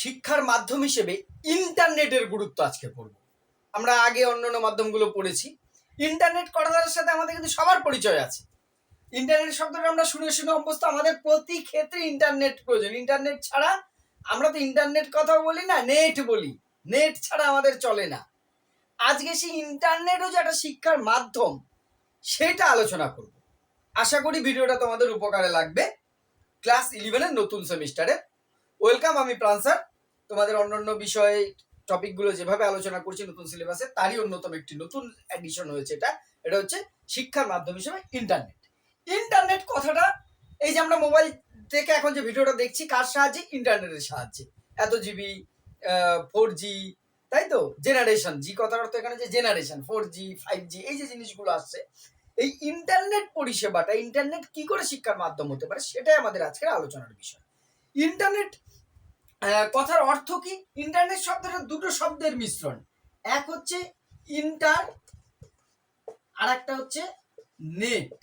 শিক্ষার মাধ্যম হিসেবে ইন্টারনেটের গুরুত্ব আজকে পড়ব। আমরা আগে অন্যান্য মাধ্যমগুলো পড়েছি। ইন্টারনেট করার সাথে আমাদের কিন্তু সবার পরিচয় আছে। ইন্টারনেট শব্দটা আমরা শুনে শুনে অভ্যস্ত। আমাদের প্রতি ক্ষেত্রে ইন্টারনেট প্রয়োজন। ইন্টারনেট ছাড়া আমরা তো ইন্টারনেট কথা বলি না, নেট বলি। নেট ছাড়া আমাদের চলে না। আজকে সেই ইন্টারনেটও যে একটা শিক্ষার মাধ্যম, সেটা আলোচনা করব। আশা করি ভিডিওটা তোমাদের উপকারে লাগবে। ক্লাস ইলেভেনের নতুন সেমিস্টারে ওয়েলকাম, আমি প্রাণ স্যার তোমাদের অন্যান্য বিষয়ে, টপিকগুলো যেভাবে আলোচনা করছি নতুন সিলেবাসে, তারই অন্যতম একটি নতুন এডিশন হয়েছে এটা। এটা হচ্ছে শিক্ষার মাধ্যম হিসেবে ইন্টারনেট ইন্টারনেট কথাটা, এই যে আমরা মোবাইল থেকে এখন যে ভিডিওটা দেখছি, কার সাহায্যে? ইন্টারনেটের সাহায্যে। এত জিবি ফোর জি তাই তো? জেনারেশন জি কথাটা তো এখানে যে generation four G five G এই যে জিনিসগুলো আসছে, এই ইন্টারনেট পরিষেবাটা ইন্টারনেট কি করে শিক্ষার মাধ্যম হতে পারে, সেটাই আমাদের আজকের আলোচনার বিষয়। ইন্টারনেট কথার অর্থ কি? ইন্টারনেট শব্দটা দুটো শব্দের মিশ্রণ। এক হচ্ছে ইন্টার আর একটা হচ্ছে নেট।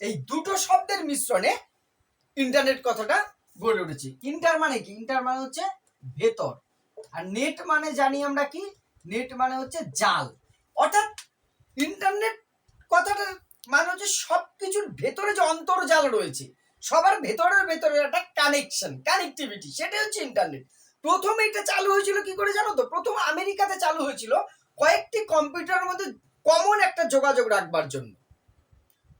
এই দুটো শব্দের মিশ্রণে ইন্টারনেট কথাটা গড়ে উঠেছে। ইন্টার মানে কি? ইন্টার মানে হচ্ছে ভেতর। আর নেট মানে জানি আমরা কি? নেট মানে হচ্ছে জাল। অর্থাৎ ইন্টারনেট কথাটার মানে হচ্ছে সবকিছুর ভেতরে যে অন্তর্জাল রয়েছে সবার ভেতরের ভেতরে একটা কানেকশন কানেক্টিভিটি সেটাই হচ্ছে ইন্টারনেট প্রথমে এটা চালু হয়েছিল কি করে জানো তো? প্রথম আমেরিকাতে চালু হয়েছিল কয়েকটি কম্পিউটারের মধ্যে কমন একটা যোগাযোগ রাখবার জন্য।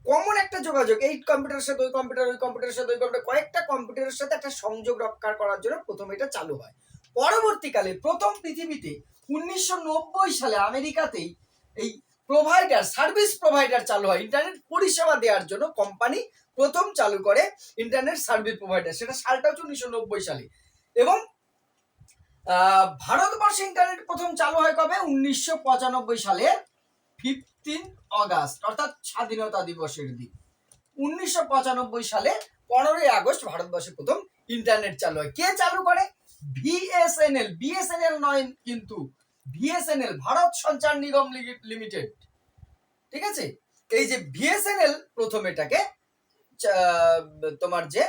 কমন একটা যোগাযোগ এই কম্পিউটারের সাথে ওই কম্পিউটার ওই কম্পিউটারের সাথে ওই কম্পিউটার কয়েকটা কম্পিউটারের সাথে একটা সংযোগ রক্ষা করার জন্য প্রথম এটা চালু হয়। পরবর্তীকালে প্রথম পৃথিবীতে উনিশশো নব্বই সালে আমেরিকাতেই এই প্রোভাইডার সার্ভিস প্রোভাইডার চালু হয়। ইন্টারনেট পরিষেবা দেওয়ার জন্য কোম্পানি প্রথম চালু করে ইন্টারনেট সার্ভিস প্রোভাইডার সেটা সালটা হচ্ছে উনিশশো নব্বই সালে। এবং ভারতবর্ষে ইন্টারনেট প্রথম চালু হয় কবে? উনিশশো পঁচানব্বই সালের ফিফটিন অগাস্ট অর্থাৎ স্বাধীনতা দিবসের দিন। উনিশশো পঁচানব্বই সালে, পনেরোই আগস্ট ভারতবর্ষে প্রথম ইন্টারনেট চালু হয়। কে চালু করে? ভিএসএনএল বিএসএনএল নয় কিন্তু ভিএসএনএল ভারত সঞ্চার নিগম লিমিটেড ঠিক আছে? এই যে ভিএসএনএল প্রথম এটাকে তোমার যে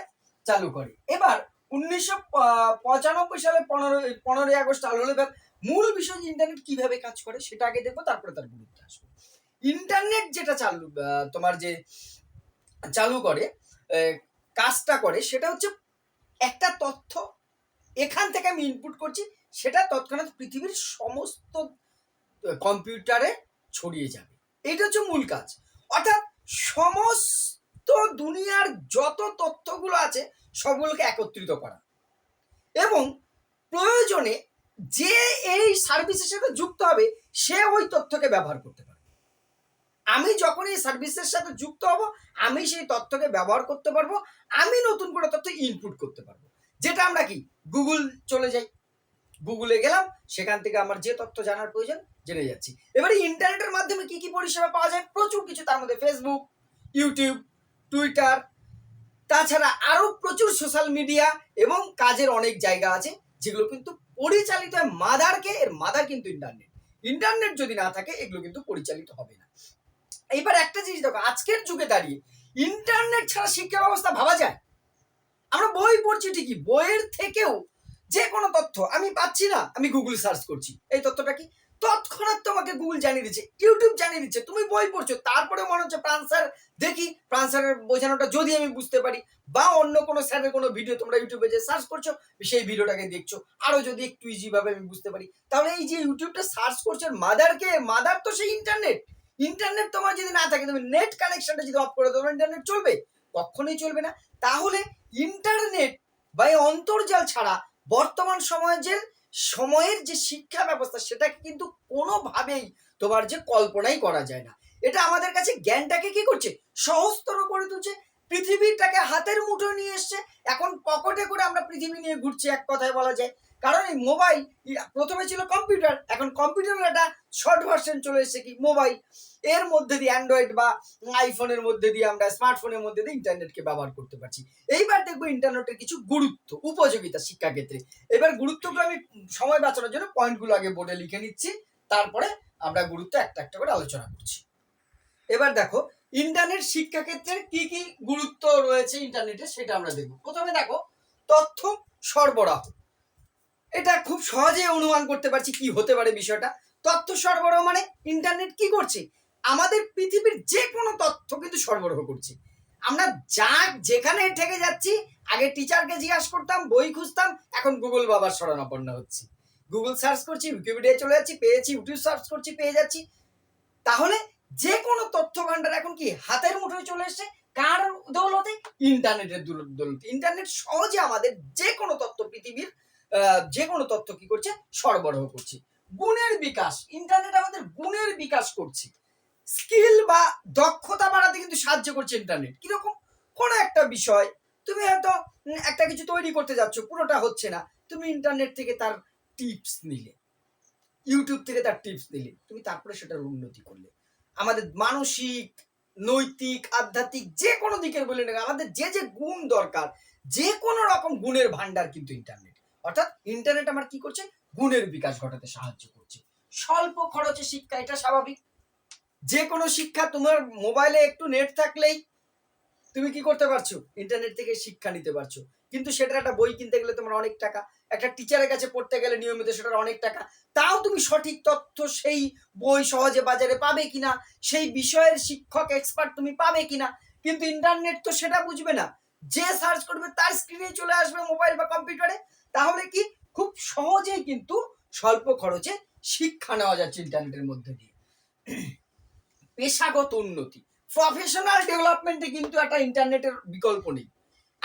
চালু করে। এবার উনিশশো পঁচানব্বই সালে পনেরো, পনেরোই আগস্ট চালু হলে। মূল বিষয় ইন্টারনেট কীভাবে কাজ করে সেটা আগে দেখব, তারপরে তার গুরুত্ব আসবে। ইন্টারনেট যেটা চালু তোমার যে চালু করে কাজটা করে, সেটা হচ্ছে একটা তথ্য এখান থেকে আমি ইনপুট করছি, সেটা তৎক্ষণাৎ পৃথিবীর সমস্ত কম্পিউটারে ছড়িয়ে যাবে। এটা হচ্ছে মূল কাজ। অর্থাৎ সমস্ত দুনিয়ার যত তথ্যগুলো আছে সবগুলোকে একত্রিত করা। এবং প্রয়োজনে যে এই সার্ভিসের সাথে যুক্ত হবে, সে ওই তথ্যকে ব্যবহার করতে পারে আমি যখন এই সার্ভিসের সাথে যুক্ত হব, আমি সেই তথ্যকে ব্যবহার করতে পারব, আমি নতুন করে তথ্য ইনপুট করতে পারব। যেটা আমরা কি গুগল চলে যাই। গুগলে গেলাম, সেখান থেকে আমার যে তথ্য জানার প্রয়োজন, জেনে যাচ্ছি। এবারে ইন্টারনেটের মাধ্যমে কি কি পরিষেবা পাওয়া যায়? প্রচুর কিছু, তার মধ্যে ফেসবুক ইউটিউব টুইটার, তাছাড়া আরও প্রচুর সোশ্যাল মিডিয়া এবং কাজের অনেক জায়গা আছে, যেগুলো কিন্তু পরিচালিত হয় মাদারকে, এর মাদার কিন্তু ইন্টারনেট। ইন্টারনেট যদি না থাকে, এগুলো কিন্তু পরিচালিত হবে না। এইবার একটা জিনিস দেখো, আজকের যুগে দাঁড়িয়ে ইন্টারনেট ছাড়া শিক্ষা ব্যবস্থা ভাবা যায়? আমরা বই পড়ছি ঠিকই, বইয়ের থেকেও যে কোনো তথ্য, আমি পাচ্ছি না, আমি গুগল সার্চ করছি। এই তথ্যটা কি? তৎক্ষণাৎ তোমাকে গুগল জানিয়ে দিচ্ছে ইউটিউব জানিয়ে দিচ্ছে, তুমি বই পড়ছো, তারপরে মনে হচ্ছে প্রাণ দেখি প্রাণ বোঝানোটা যদি আমি বুঝতে পারি, বা অন্য কোনো স্যারের কোনো ভিডিও তোমরা ইউটিউবে যে সার্চ করছ, সেই ভিডিওটাকে দেখছ। আরও যদি একটু ইজিভাবে আমি বুঝতে পারি, তাহলে এই যে ইউটিউবটা সার্চ করছ মাদারকে মাদার তো সেই ইন্টারনেট ইন্টারনেট তোমার যদি না থাকে, তুমি নেট কানেকশনটা যদি অফ করে তোমার ইন্টারনেট চলবে? কখনোই চলবে না। তাহলে ইন্টারনেট বা এই অন্তর্জাল ছাড়া বর্তমান সময়ের যে সময়ের যে শিক্ষা ব্যবস্থা, সেটাকে কিন্তু কোনোভাবেই তোমার যে কল্পনাই করা যায় না। এটা আমাদের কাছে জ্ঞানটাকে কি করছে? সহজতর করে তুলছে। পৃথিবীটাকে হাতের মুঠো নিয়ে এসছে। এখন পকেটে করে আমরা পৃথিবী নিয়ে ঘুরছি, এক কথায় বলা যায়। কারণ এই মোবাইল প্রথমে ছিল কম্পিউটার, এখন কম্পিউটারের একটা শর্ট ভার্সন চলে এসেছে কি মোবাইল। এর মধ্যে দিয়ে অ্যান্ড্রয়েড বা আইফোনের মধ্যে দিয়ে আমরা স্মার্টফোনের মধ্যে দিয়ে ইন্টারনেটকে ব্যবহার করতে পারছি। এইবার দেখব ইন্টারনেটের কিছু গুরুত্ব, উপযোগিতা শিক্ষাক্ষেত্রে। এবার গুরুত্বগুলো আমি সময় বাঁচানোর জন্য পয়েন্টগুলো আগে বোর্ডে লিখে নিচ্ছি, তারপরে আমরা গুরুত্ব একটা একটা করে আলোচনা করছি। এবার দেখো ইন্টারনেট শিক্ষা শিক্ষাক্ষেত্রের কি কি গুরুত্ব রয়েছে ইন্টারনেটে সেটা আমরা দেখব। প্রথমে দেখো, তথ্য সরবরাহ। এটা খুব সহজেই অনুমান করতে পারছি কি হতে পারে বিষয়টা। তথ্য সরবরাহ মানে ইন্টারনেট কি করছে? আমাদের পৃথিবীর যে কোনো তথ্য কিন্তু সরবরাহ করছে। আমরা যা যেখানে ঠেকে যাচ্ছি, আগে টিচারকে জিজ্ঞাসা করতাম, বই খুঁজতাম, এখন গুগল বাবার শরণাপন্ন হচ্ছি। গুগল সার্চ করছি উইকিপিডিয়ায় চলে যাচ্ছি, পেয়েছি ইউটিউব সার্চ করছি, পেয়ে যাচ্ছি। তাহলে যে কোনো তথ্য ভান্ডার এখন কি হাতের মুঠোয় চলে এসেছে? কার দৌলতে? ইন্টারনেটের দুল- দৌলতে। ইন্টারনেট সহজে আমাদের যে কোনো তথ্য পৃথিবীর যে কোনো তথ্য কি করছে? সরবরাহ করছে। গুণের বিকাশ। ইন্টারনেট আমাদের গুণের বিকাশ করছে। স্কিল বা দক্ষতা বাড়াতে কিন্তু সাহায্য করছে ইন্টারনেট। কীরকম? কোনো একটা বিষয়। তুমি হয়তো একটা কিছু তৈরি করতে যাচ্ছ, পুরোটা হচ্ছে না। তুমি ইন্টারনেট থেকে তার টিপস নিলে। ইউটিউব থেকে তার টিপস নিলে। তুমি তারপরে সেটার উন্নতি করলে। আমাদের মানসিক, নৈতিক, আধ্যাত্মিক, যে কোনো দিকের বলে না আমাদের যে যে গুণ দরকার, যে কোনো রকম গুণের ভান্ডার কিন্তু ইন্টারনেট অর্থাৎ ইন্টারনেট আমার কি করছে? গুণের বিকাশ ঘটাতে সাহায্য করছে। স্বল্প খরচে শিক্ষা, এটা স্বাভাবিক। যে কোনো শিক্ষা তোমার মোবাইলে একটু নেট থাকলেই তুমি কি করতে পারছ? ইন্টারনেট থেকে শিক্ষা নিতে পারছ। কিন্তু সেটার একটা বই কিনতে গেলে তোমার অনেক টাকা। একটা টিচারের কাছে পড়তে গেলে নিয়মিত সেটার অনেক টাকা। তাও তুমি সঠিক তথ্য সেই বই সহজে বাজারে পাবে কিনা, সেই বিষয়ের শিক্ষক এক্সপার্ট তুমি পাবে কিনা। কিন্তু ইন্টারনেট তো সেটা বুঝবে না। যে সার্চ করবে তার স্ক্রিনে চলে আসবে মোবাইল বা কম্পিউটারে তাহলে কি? খুব সহজেই কিন্তু স্বল্প খরচে শিক্ষা নেওয়া যাচ্ছে ইন্টারনেটের মধ্যে দিয়ে। পেশাগত উন্নতি। প্রফেশনাল ডেভেলপমেন্টে কিন্তু একটা ইন্টারনেটের বিকল্প নেই।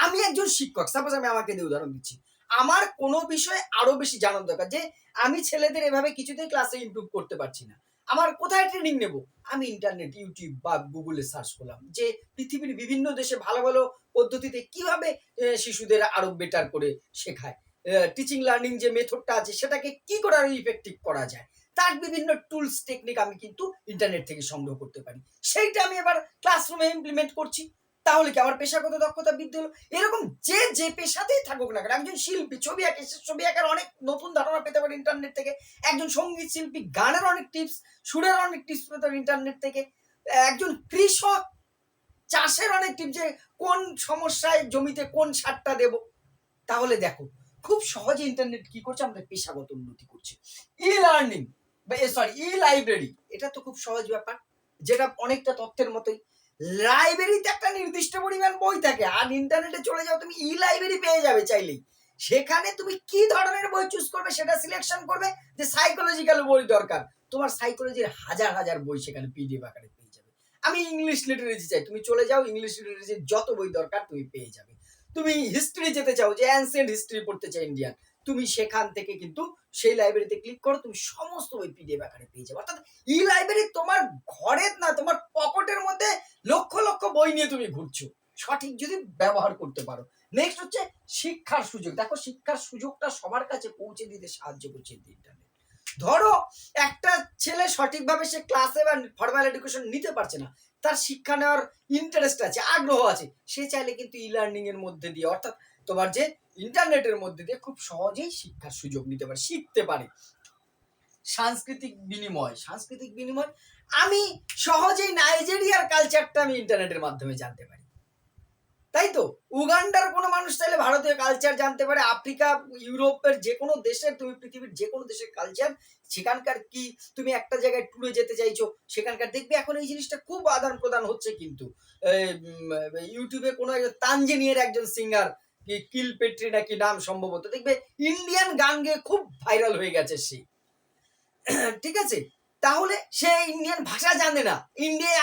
আমি একজন শিক্ষক সাপোজ আমি আমাকে দিয়ে উদাহরণ দিচ্ছি। আমার কোনো বিষয়ে আরও বেশি জানার দরকার যে, আমি ছেলেদের এভাবে কিছুতেই ক্লাসে ইমপ্রুভ করতে পারছি না। আমার কোথায় ট্রেনিং নেব? আমি ইন্টারনেট ইউটিউব বা গুগলে সার্চ করলাম যে, পৃথিবীর বিভিন্ন দেশে ভালো ভালো পদ্ধতিতে কীভাবে শিশুদের আরও বেটার করে শেখায়। টিচিং লার্নিং যে মেথডটা আছে, সেটাকে কি করে আরও ইফেক্টিভ করা যায়? তার বিভিন্ন টুলস টেকনিক আমি কিন্তু ইন্টারনেট থেকে সংগ্রহ করতে পারি। সেইটা আমি এবার ক্লাসরুমে ইমপ্লিমেন্ট করছি। তাহলে কি আমার পেশাগত দক্ষতা বৃদ্ধি হলো? এরকম যে যে পেশাতেই থাকুক না কেন, একজন শিল্পী, ছবি আঁকে ছবি আঁকার অনেক নতুন ধারণা পেতে পারে ইন্টারনেট থেকে, একজন সংগীত শিল্পী, গানের অনেক টিপস সুরের অনেক টিপস পেতে পারে ইন্টারনেট থেকে, একজন কৃষক, চাষের অনেক টিপস যে, কোন সমস্যায় জমিতে কোন সারটা দেব? তাহলে দেখো, খুব সহজে ইন্টারনেট কি করছে? আমাদের পেশাগত উন্নতি করছে। E learning sorry e library এটা তো খুব সহজ ব্যাপার, যেটা অনেকটা তথ্যের মতোই। লাইব্রেরিতে একটা নির্দিষ্ট পরিমাণ বই থাকে আর ইন্টারনেটে চলে যাও তুমি ই লাইব্রেরি পেয়ে যাবে চাইলেই। সেখানে তুমি কি ধরনের বই চুজ করবে সেটা সিলেকশন করবে যে সাইকোলজিক্যাল বই দরকার। তোমার সাইকোলজির হাজার হাজার বই সেখানে পিডিএফ আকারে পেয়ে যাবে। আমি ইংলিশ লিটারেজি চাই। তুমি চলে যাও ইংলিশ লিটারেজির যত বই দরকার তুমি পেয়ে যাবে। তুমি হিস্ট্রি যেতে চাও যে অ্যানসিয়েন্ট হিস্ট্রি পড়তে চাই ইন্ডিয়ান তুমি সেখান থেকে কিন্তু সেই লাইব্রেরিতে ক্লিক করো, তুমি সমস্ত বই পিডিএফ আকারে পেয়ে যাবে। অর্থাৎ ই লাইব্রেরি তোমার ঘরের না, তোমার পকেটের মধ্যে লক্ষ লক্ষ বই নিয়ে তুমি ঘুরছো। সঠিক যদি ব্যবহার করতে পারো। নেক্সট হচ্ছে শিক্ষার সুযোগ। দেখো শিক্ষার সুযোগটা সবার কাছে পৌঁছে দিতে সাহায্য করছে ইন্টারনেট ধরো একটা ছেলে সঠিকভাবে সে ক্লাসে বা ফর্মাল এডুকেশন নিতে পারছে না। তার শিক্ষা নেওয়ার ইন্টারেস্ট আছে, আগ্রহ আছে। সে চাইলে কিন্তু ই লার্নিং এর মধ্যে দিয়ে, অর্থাৎ তোমার যে ইন্টারনেটের মধ্যে দিয়ে খুব সহজেই শিক্ষার সুযোগ নিতে পারে, শিখতে পারে। সাংস্কৃতিক বিনিময় সাংস্কৃতিক বিনিময়, আমি সহজেই নাইজেরিয়ার কালচারটা আমি ইন্টারনেটের মাধ্যমে জানতে পারি। তাই তো? উগান্ডার কোনো মানুষ চাইলে ভারতীয় কালচার জানতে পারে, আফ্রিকা, ইউরোপের যে কোনো দেশের, তুমি পৃথিবীর যে কোনো দেশের কালচার সেখানকার কি, তুমি একটা জায়গায় ট্যুরে যেতে চাইছো, সেখানকার দেখবে এখন এই জিনিসটা খুব আদান প্রদান হচ্ছে কিন্তু। ইউটিউবে কোনো একজন তানজেনিয়ার একজন সিঙ্গার কিল পেট্রি নাকি নাম সম্ভবত? দেখবে ইন্ডিয়ান গান খুব ভাইরাল হয়ে গেছে সে। ঠিক আছে? তাহলে সে ইন্ডিয়ান ভাষা জানে না।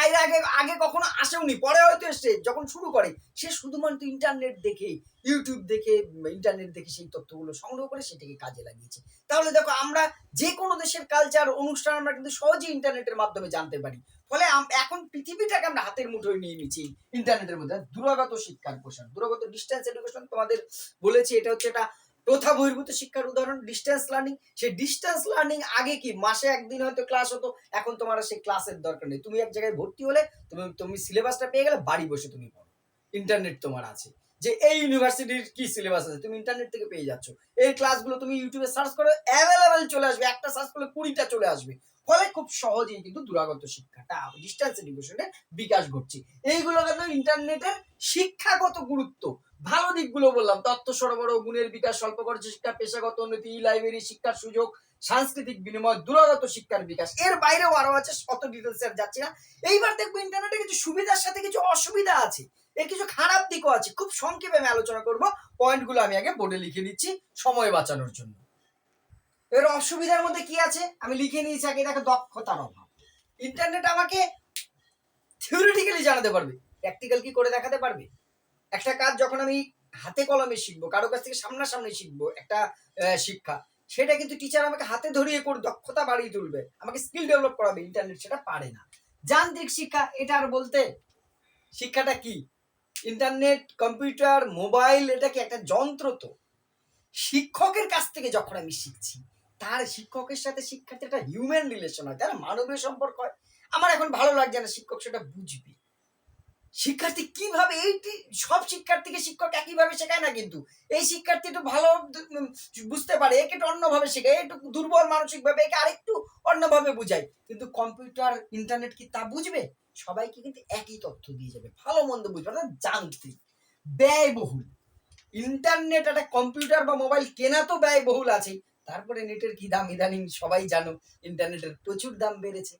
আগে আগে কখনো আসেওনি, পরে হয়তো এসছে। যখন শুরু করে, সে শুধুমাত্র ইন্টারনেট দেখে ইউটিউব দেখে ইন্টারনেট দেখে সেই তথ্যগুলো সংগ্রহ করে সেটাকে কাজে লাগিয়েছে। তাহলে দেখো, আমরা যে কোনো দেশের কালচার অনুষ্ঠান আমরা কিন্তু সহজেই ইন্টারনেটের মাধ্যমে জানতে পারি। ফলে এখন পৃথিবীটাকে আমরা হাতের মুঠোয় নিয়ে নিচ্ছি ইন্টারনেটের মধ্যে। দূরগত শিক্ষার প্রসার, দূরগত ডিস্টেন্স এডুকেশন তোমাদের বলেছি, এটা হচ্ছে এটা প্রথা বহির্ভূত শিক্ষার উদাহরণ ডিস্টেন্স লার্নিং সেই ডিস্টেন্স লার্নিং আগে কি? মাসে একদিন হয়তো ক্লাস হতো, এখন তোমার সেই ক্লাসের দরকার নেই। তুমি এক জায়গায় ভর্তি হলে তুমি তুমি সিলেবাসটা পেয়ে গেলে বাড়ি বসে তুমি পড়ো। ইন্টারনেট তোমার আছে। যে এই ইউনিভার্সিটির কি সিলেবাস আছে? তুমি ইন্টারনেট থেকে পেয়ে যাচ্ছ। এই ক্লাসগুলো তুমি ইউটিউবে সার্চ করো অ্যাভেলেবেল চলে আসবে। একটা সার্চ করলে কুড়িটা চলে আসবে। ফলে খুব সহজেই কিন্তু দূরাগত শিক্ষাটা ডিস্টেন্স এডুকেশনের বিকাশ ঘটছে। এইগুলো কিন্তু ইন্টারনেটের শিক্ষাগত গুরুত্ব। ভালো দিকগুলো বললাম, তথ্য সরবরাহ, গুণের বিকাশ, স্বল্প খরচে শিক্ষা, পেশাগত উন্নতি ই লাইব্রেরি শিক্ষার সুযোগ, সাংস্কৃতিক বিনিময়, দূরগত শিক্ষার বিকাশ। এর বাইরেও আরও আছে অত ডিটেলস আর যাচ্ছি না। এইবার দেখব ইন্টারনেটে কিছু সুবিধার সাথে কিছু অসুবিধা আছে। এর কিছু খারাপ দিকও আছে। খুব সংক্ষেপে আমি আলোচনা করব। পয়েন্টগুলো আমি আগে বোর্ডে লিখে নিচ্ছি সময় বাঁচানোর জন্য। এর অসুবিধার মধ্যে কি আছে? আমি লিখে নিয়েছি আগে, দেখো দক্ষতার অভাব। ইন্টারনেট আমাকে থিওরিটিক্যালি জানাতে পারবে। প্র্যাকটিক্যাল কি করে দেখাতে পারবে? একটা কাজ যখন আমি হাতে কলমে শিখব, কারও কাছ থেকে সামনাসামনি শিখব, একটা শিক্ষা, সেটা কিন্তু টিচার আমাকে হাতে ধরিয়ে করে দক্ষতা বাড়িয়ে তুলবে। আমাকে স্কিল ডেভেলপ করাবে ইন্টারনেট সেটা পারে না। যান্ত্রিক শিক্ষা, এটা আর বলতে শিক্ষাটা কি? ইন্টারনেট কম্পিউটার মোবাইল এটা কি একটা যন্ত্র তো। শিক্ষকের কাছ থেকে যখন আমি শিখছি তার শিক্ষকের সাথে শিক্ষার্থী একটা হিউম্যান রিলেশন হয়, তার মানবীয় সম্পর্ক হয়। আমার এখন ভালো লাগছে না, শিক্ষক সেটা বুঝবে। শিক্ষার্থী কীভাবে এইটি, সব শিক্ষার্থীকে শিক্ষক একইভাবে শেখায় না কিন্তু। এই শিক্ষার্থী একটু ভালো বুঝতে পারে, একে একটু অন্যভাবে শেখায় একটু দুর্বল মানসিক ভাবে একে আরেকটু অন্যভাবে বুঝায়। কিন্তু কম্পিউটার ইন্টারনেট কি তা বুঝবে? সবাইকে কিন্তু একই তথ্য দিয়ে যাবে, ভালো মন্দ বুঝবে, অর্থাৎ যান্ত্রিক, ব্যয়বহুল। ইন্টারনেট একটা কম্পিউটার বা মোবাইল কেনা তো ব্যয়বহুল আছে তারপরে নেটের কি দাম? ইদানিং সবাই জানো ইন্টারনেটের প্রচুর দাম বেড়েছে।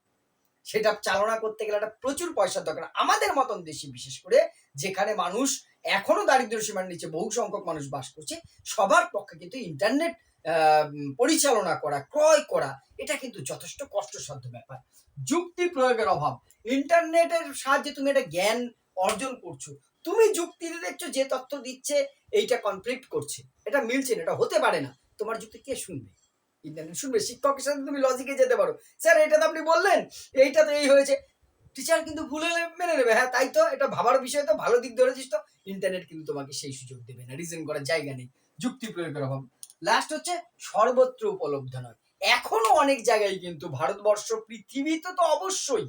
সেটা চালনা করতে গেলে একটা প্রচুর পয়সার দরকার। আমাদের মতন দেশে, বিশেষ করে যেখানে মানুষ এখনও দারিদ্র সীমার নিচে বহু সংখ্যক মানুষ বাস করছে, সবার পক্ষে কিন্তু ইন্টারনেট পরিচালনা করা, ক্রয় করা, এটা কিন্তু যথেষ্ট কষ্টসাধ্য ব্যাপার। যুক্তি প্রয়োগের অভাব। ইন্টারনেটের সাহায্যে তুমি একটা জ্ঞান অর্জন করছ। তুমি যুক্তিতে দেখছ যে তথ্য দিচ্ছে, এইটা কনফ্লিক্ট করছে। এটা মিলছে না, এটা হতে পারে না। তোমার যুক্তি কে শুনবে? শুনবে? শিক্ষকের সাথে তুমি লজিকে যেতে পারো। স্যার, এটা তো আপনি বললেন। এইটা তো এই হয়েছে। টিচার কিন্তু ভুলে মেনে নেবে। হ্যাঁ তাই তো। এটা ভাবার বিষয় তো। ভালো দিক ধরেছিস তো। ইন্টারনেট কিন্তু তোমাকে সেই সুযোগ দেবে না। রিজন করার জায়গা নেই। যুক্তি প্রয়োগের অভাব। লাস্ট হচ্ছে, সর্বত্র উপলব্ধ নয়। এখনও অনেক জায়গায় কিন্তু ভারতবর্ষ পৃথিবীতে তো অবশ্যই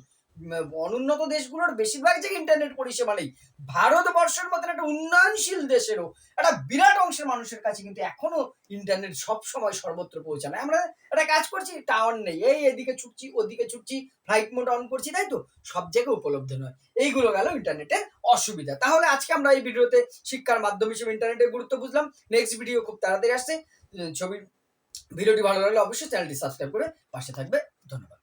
অনুন্নত দেশগুলোর বেশিরভাগ জায়গায় ইন্টারনেট পরিষেবা নেই, ভারতবর্ষের মতন একটা উন্নয়নশীল দেশেরও একটা বিরাট অংশের মানুষের কাছে কিন্তু এখনও ইন্টারনেট সব সময় সর্বত্র পৌঁছানো আমরা একটা কাজ করছি টাওয়ার নেই। এই এদিকে ছুটছি, ওদিকে ছুটছি ফ্লাইট মোড অন করছি, তাই তো? সব জায়গায় উপলব্ধ নয়। এইগুলো গেল ইন্টারনেটের অসুবিধা। তাহলে আজকে আমরা এই ভিডিওতে শিক্ষার মাধ্যম হিসেবে ইন্টারনেটের গুরুত্ব বুঝলাম। নেক্সট ভিডিও খুব তাড়াতাড়ি আসছে। ছবির, ভিডিওটি ভালো লাগলে অবশ্যই চ্যানেলটি সাবস্ক্রাইব করে পাশে থাকবে। ধন্যবাদ।